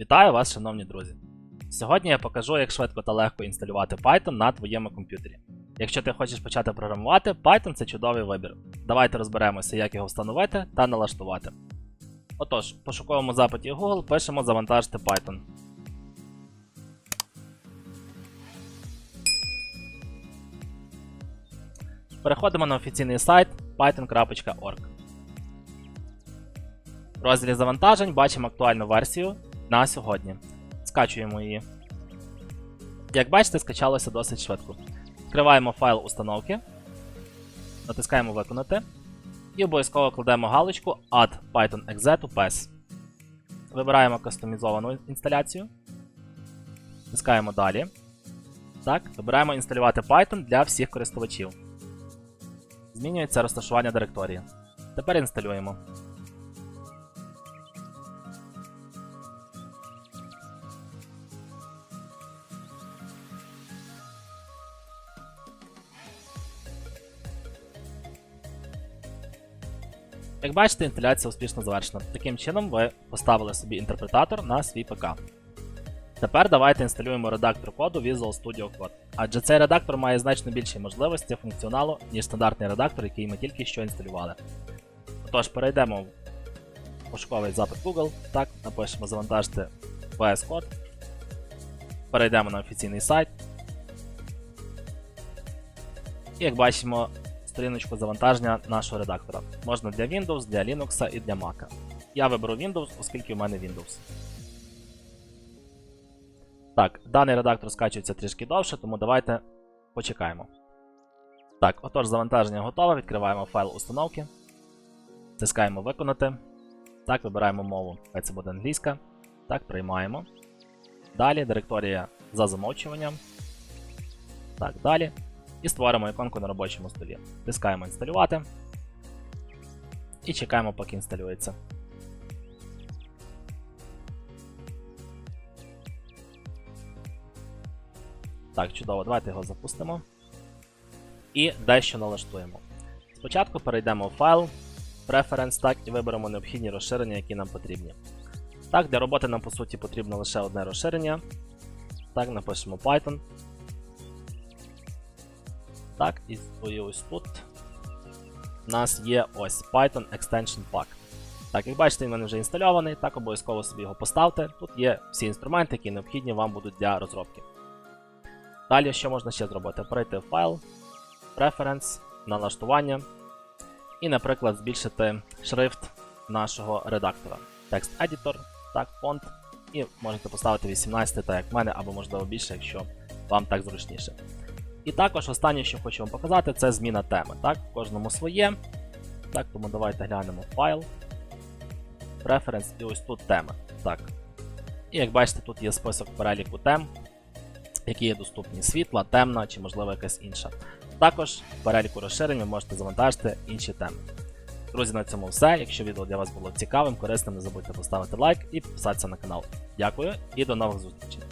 Вітаю вас, шановні друзі! Сьогодні я покажу, як швидко та легко інсталювати Python на твоєму комп'ютері. Якщо ти хочеш почати програмувати, Python це чудовий вибір. Давайте розберемося, як його встановити та налаштувати. Отож, пошуковому запиті Google пишемо завантажити Python. Переходимо на офіційний сайт python.org. В розділі завантажень бачимо актуальну версію на сьогодні. Скачуємо її. Як бачите, скачалося досить швидко. Відкриваємо файл установки, натискаємо Виконати і обов'язково кладемо галочку Add Python exe to PES. Вибираємо кастомізовану інсталяцію. Натискаємо Далі. Так, Вибираємо інсталювати Python для всіх користувачів. Змінюється розташування директорії. Тепер інсталюємо. Як бачите, інсталяція успішно завершена. Таким чином ви поставили собі інтерпретатор на свій ПК. Тепер давайте інсталюємо редактор коду Visual Studio Code. Адже цей редактор має значно більші можливості функціоналу, ніж стандартний редактор, який ми тільки що інсталювали. Отож, перейдемо в пошуковий запит Google, так, напишемо завантажити VS Code. Перейдемо на офіційний сайт. І як бачимо, сторіночку завантаження нашого редактора. Можна для Windows, для Linux і для Mac. Я виберу Windows, оскільки у мене Windows. Так, даний редактор скачується трішки довше, тому давайте почекаємо. Так, отож, завантаження готове. Відкриваємо файл установки. Тискаємо Виконати. Так, вибираємо мову. Хай це буде англійська. Так, приймаємо. Далі директорія за замовчуванням. Так, далі. І створимо іконку на робочому столі. Тискаємо інсталювати. І чекаємо, поки інсталюється. Так, чудово, давайте його запустимо. І дещо налаштуємо. Спочатку перейдемо в файл, Preference, так, і виберемо необхідні розширення, які нам потрібні. Так, для роботи нам по суті потрібно лише одне розширення. Так, напишемо Python. Так, і і ось тут у нас є ось Python Extension Pack. Так, як бачите, він в мене вже інстальований, так обов'язково собі його поставте. Тут є всі інструменти, які необхідні вам будуть для розробки. Далі, що можна ще зробити? Перейти в файл, Preference, налаштування. І, наприклад, збільшити шрифт нашого редактора. Текст Editor, так, фонд. І можете поставити 18, так як в мене, або можливо більше, якщо вам так зручніше. І також останнє, що хочу вам показати, це зміна теми. Так, кожному своє. Так, тому давайте глянемо файл. Preference і ось тут теми. Так. І як бачите, тут є список переліку тем, які є доступні: світла, темна чи, можливо, якась інша. Також в переліку розширень ви можете завантажити інші теми. Друзі, на цьому все. Якщо відео для вас було цікавим, корисним, не забудьте поставити лайк і підписатися на канал. Дякую і до нових зустрічей!